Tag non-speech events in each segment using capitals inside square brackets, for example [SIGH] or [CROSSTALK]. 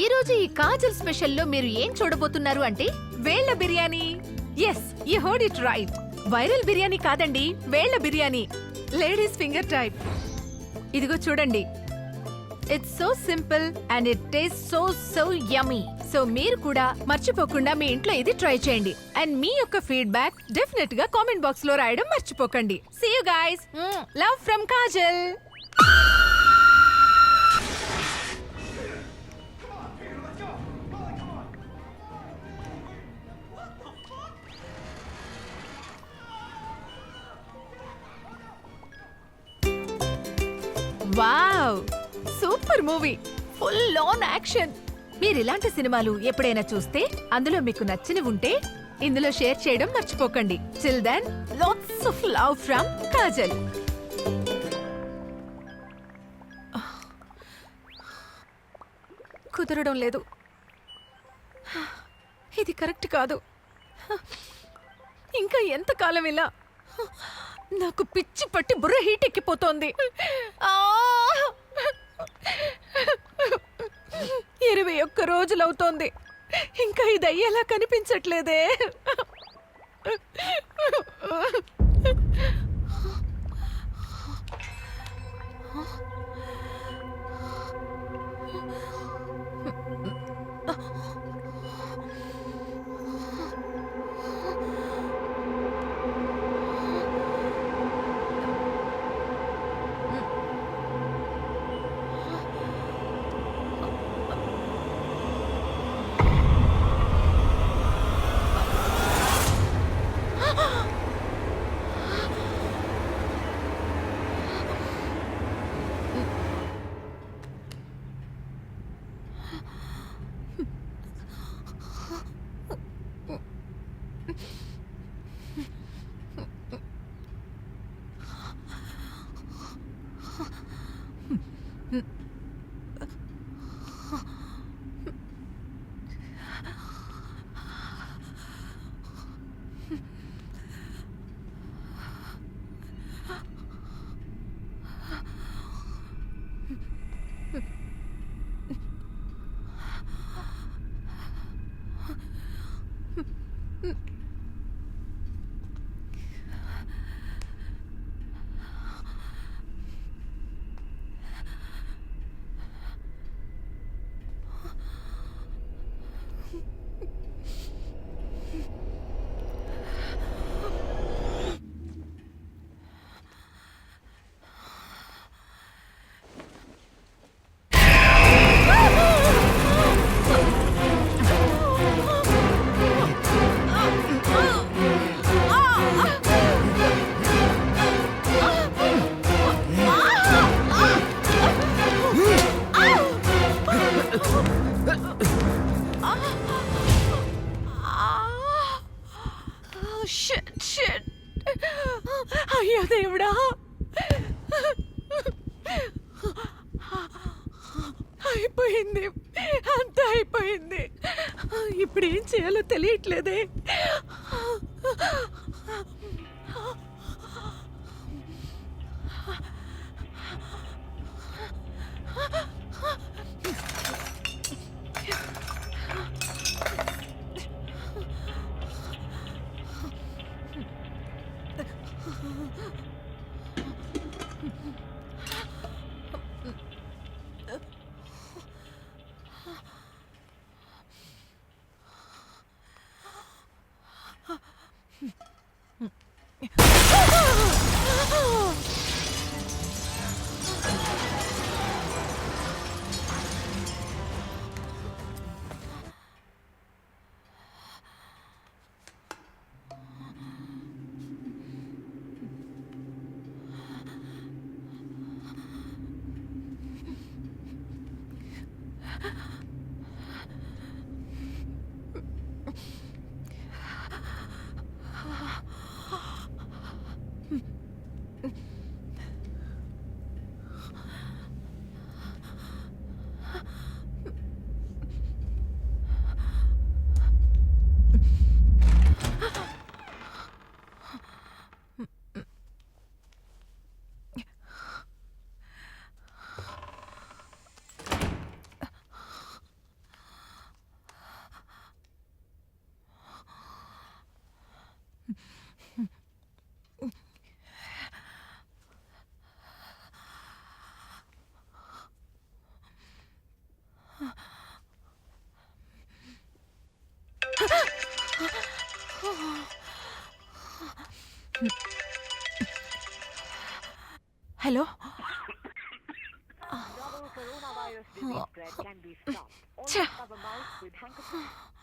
ఈ రోజు ఈ కాజల్ స్పెషల్లో మీరు ఏం చూడబోతున్నారు అంటే వేళ్ళ biryani. Yes you heard it right viral biryani కాదండి వేళ్ళ బిర్యానీ. లేడీస్ ఫింగర్ టైప్ ఇదిగో చూడండి. It's so simple and it taste so so yummy so మీరు కూడా మర్చిపోకుండా మీ ఇంట్లో ఇది ట్రై చేయండి. అండ్ మీ యొక్క ఫీడ్బ్యాక్ డెఫినెట్గా కామెంట్ బాక్స్లో రాయడం మర్చిపోకండి. See you guys love from Kajal. Wow! Super movie! Full on action! మీరు ఇలాంటి సినిమాలు ఎప్పుడైనా చూస్తే అందులో మీకు నచ్చినవి ఉంటే ఇందులో షేర్ చేయడం మర్చిపోకండి. Chill then lots of love from Kajal కుదరడం లేదు. ఇది కరెక్ట్ కాదు. ఇంకా ఎంతకాలం ఇలా? నాకు పిచ్చి పట్టి బుర్ర హీట్ ఎక్కిపోతోంది. ఆ! ఇరవై ఒక్క రోజులవుతోంది. ఇంకా ఇది అయ్యేలా కనిపించట్లేదే. 嗯 [LAUGHS] అయిపోయింది. అంత అయిపోయింది. ఇప్పుడు ఏం చేయాలో తెలియట్లేదే. Hello, sir. can be stopped. Only cover mouth with handkerchief.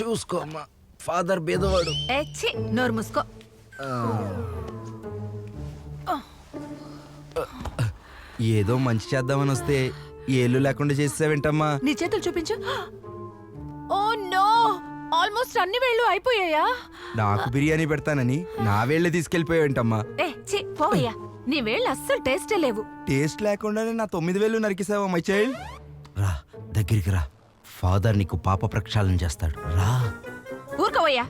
చూసుకో అమ్మా. ఫాదర్ బేదవాడు. నోరు మూసుకో. ఏదో మంచి చేద్దామని వస్తే ఏళ్ళు లేకుండా చేసేవేంటమ్మా నీ చేతులు చూపించు. Oh no! ఆల్మోస్ట్ అన్ని వేళ్ళు అయిపోయాయా? నాకు బిర్యానీ పెడతానని నా వేళ్ళే తీసుకెళ్ళిపోయావేంటమ్మా? ఏ చి పోవయ్యా. నీ వేళ్ళు అస్సలు టేస్టే లేవు. టేస్ట్ లేకుండానే నా తొమ్మిది వేలు నరికేసావా మై చైల్డ్? రా దగ్గరికి రా. ఫాదర్ నీకు పాప ప్రక్షాళన చేస్తాడు. రా. ఊరుకోవయ్యా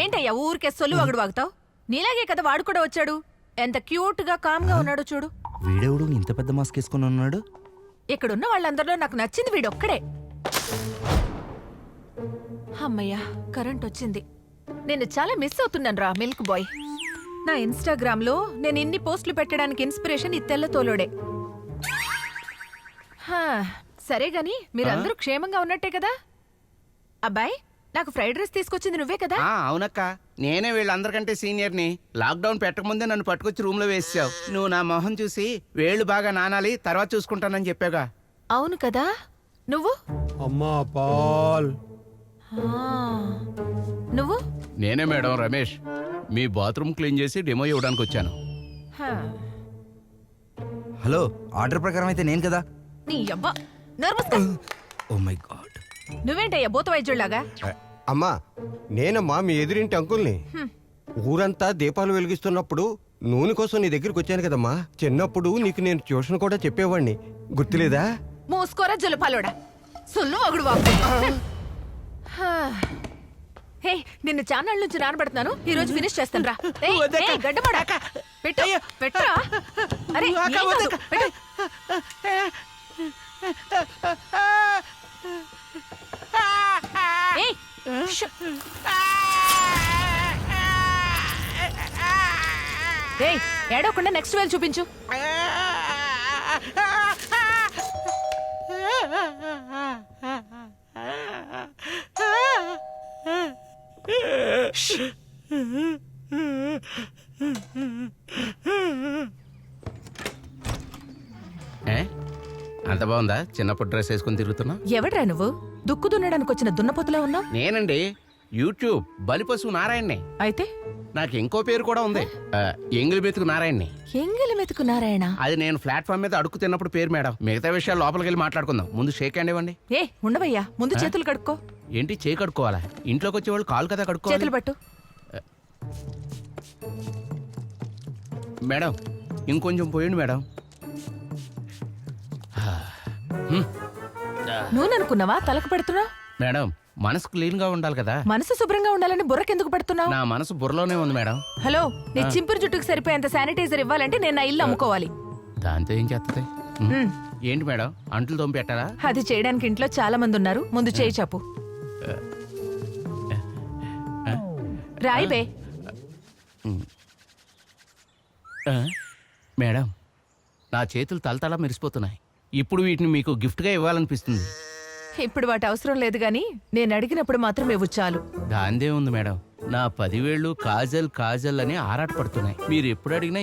ఏంటయ్యా ఊరికే సొల్లు వగడు వాగుతావు? నీలాగే కదా వాడు కూడా వచ్చాడు. ఎంత క్యూట్గా కామ్గా ఉన్నాడో చూడు. వీడెవడు? ఇంత పెద్ద మాస్క్ వేసుకుని ఉన్నాడు. ఇక్కడున్న వాళ్ళందరిలో నాకు నచ్చింది వీడొక్కడే. అమ్మయ్యా కరెంట్ వచ్చింది. నేను చాలా మిస్ అవుతున్నాను రా మిల్క్ బాయ్. నా ఇన్స్టాగ్రామ్లో నేను ఇన్ని పోస్టులు పెట్టడానికి ఇన్స్పిరేషన్ ఈ తెల్ల తోలోడే. హా, సరే గాని మీరందరూ క్షేమంగా ఉన్నట్టే కదా? అబ్బాయ్ నాకు ఫ్రైడ్ రైస్ తీసుకొచ్చింది నువ్వే కదా? ఆ అవునక్క. నేనే వీళ్ళందరికంటే సీనియర్ని. లాక్డౌన్ పెట్టకముందే నన్ను పట్టుకొచ్చి రూమ్లో వేసావు నువ్వు నా మొహం చూసి వేళ్ళు బాగా నానాలి తర్వాత చూసుకుంటానని చెప్పాగా అవును కదా? నువ్వు? అమ్మా పాల్. ఆ, నువ్వు? నేనే మేడం రమేష్. మీ బాత్రూమ్ క్లీన్ చేసి డెమో ఇవ్వడానికి వచ్చాను. హా, హలో ఆర్డర్ ప్రకారం అయితే నేను కదా? నీ అబ్బా నర్మస్కా ఓ మై గాడ్. నువ్వేంటయ్యా భూత వైద్యుడిలాగా అమ్మా నేనమ్మా మీ ఎదురింటి అంకుల్ని. ఊరంతా దీపాలు వెలిగిస్తున్నప్పుడు నూనె కోసం నీ దగ్గరికి వచ్చాను కదమ్మా. చిన్నప్పుడు నీకు నేను ట్యూషన్ కూడా చెప్పేవాడిని గుర్తులేదా? మూసుకోరా జులపాలోడా. సొల్లు ఒకడు బాబు. హే. నిన్ను చాన్నాళ్ళ నుంచి నానబడుతున్నాను ఈ రోజు ఫినిష్ చేస్తాను రా. పెట్టు పెట్టరా. అరే పెట్టు. ఏయ్, షు. ఏయ్, ఏడవకుండా నెక్స్ట్ వేలు చూపించు అంత బాగుందా? చిన్నప్పుడు డ్రెస్ వేసుకుని తిరుగుతున్నా ఎవడ్రా నువ్వు? దుక్కు దున్నడానికి వచ్చిన దున్నపోతులా ఉన్నావు? నేనండి యూట్యూబ్ బలిపశువు నారాయణని అయితే? నాకు ఇంకో పేరు కూడా ఉంది. ఆ, ఎంగిలి బెతుకు నారాయణని ఎంగిలి మెతుకు నారాయణ? అది నేను ప్లాట్ఫామ్ మీద అడుగు తిన్నప్పుడు పేరు మేడం. మిగతా విషయాలు లోపలికి వెళ్ళి మాట్లాడుకుందాం. ముందు షేక్ హ్యాండ్ ఇవ్వండి. ఏ ఉండవయ్యా. ముందు చేతులు కడుక్కో. ఏంటి చేయి కడుక్కోవాలా? ఇంట్లోకి వచ్చేవాళ్ళు కాలు కదా కడుక్కోవాలి. చేతులు పట్టు. మేడం ఇంకొంచెం పోయండి మేడం. నూనె అనుకున్నావా? తలకు పెడుతున్నావు? మేడం మనసు క్లీన్గా ఉండాలి కదా. మనసు శుభ్రంగా ఉండాలని బుర్రకెందుకు పెడుతున్నావు? నా మనసు బుర్రలోనే ఉంది మేడం. హలో నీ చింపురు జుట్టుకు సరిపోయేంత శానిటైజర్ ఇవ్వాలంటే నేను నా ఇల్లు అమ్ముకోవాలి. దాంతో ఏం చేస్తుంది. ఏంటి మేడం అంట్లు తోమి పెట్టాలా? అది చేయడానికి ఇంట్లో చాలా మంది ఉన్నారు. ముందు చేయి చాపు. రాయి బే. ఆ? మేడం నా చేతులు తలతలా మెరిసిపోతున్నాయి. ఇప్పుడు వీటిని మీకు గిఫ్ట్గా ఇవ్వాలనిపిస్తుంది. ఇప్పుడు వాటి అవసరం లేదు గాని నేను అడిగినప్పుడు మాత్రం ఇవ్వు చాలు. దాందే ఉంది మేడం. నా పదివేళ్ళు కాజల్ కాజల్ అని ఆరాటపడుతున్నాయి. మీరు ఎప్పుడు అడిగినా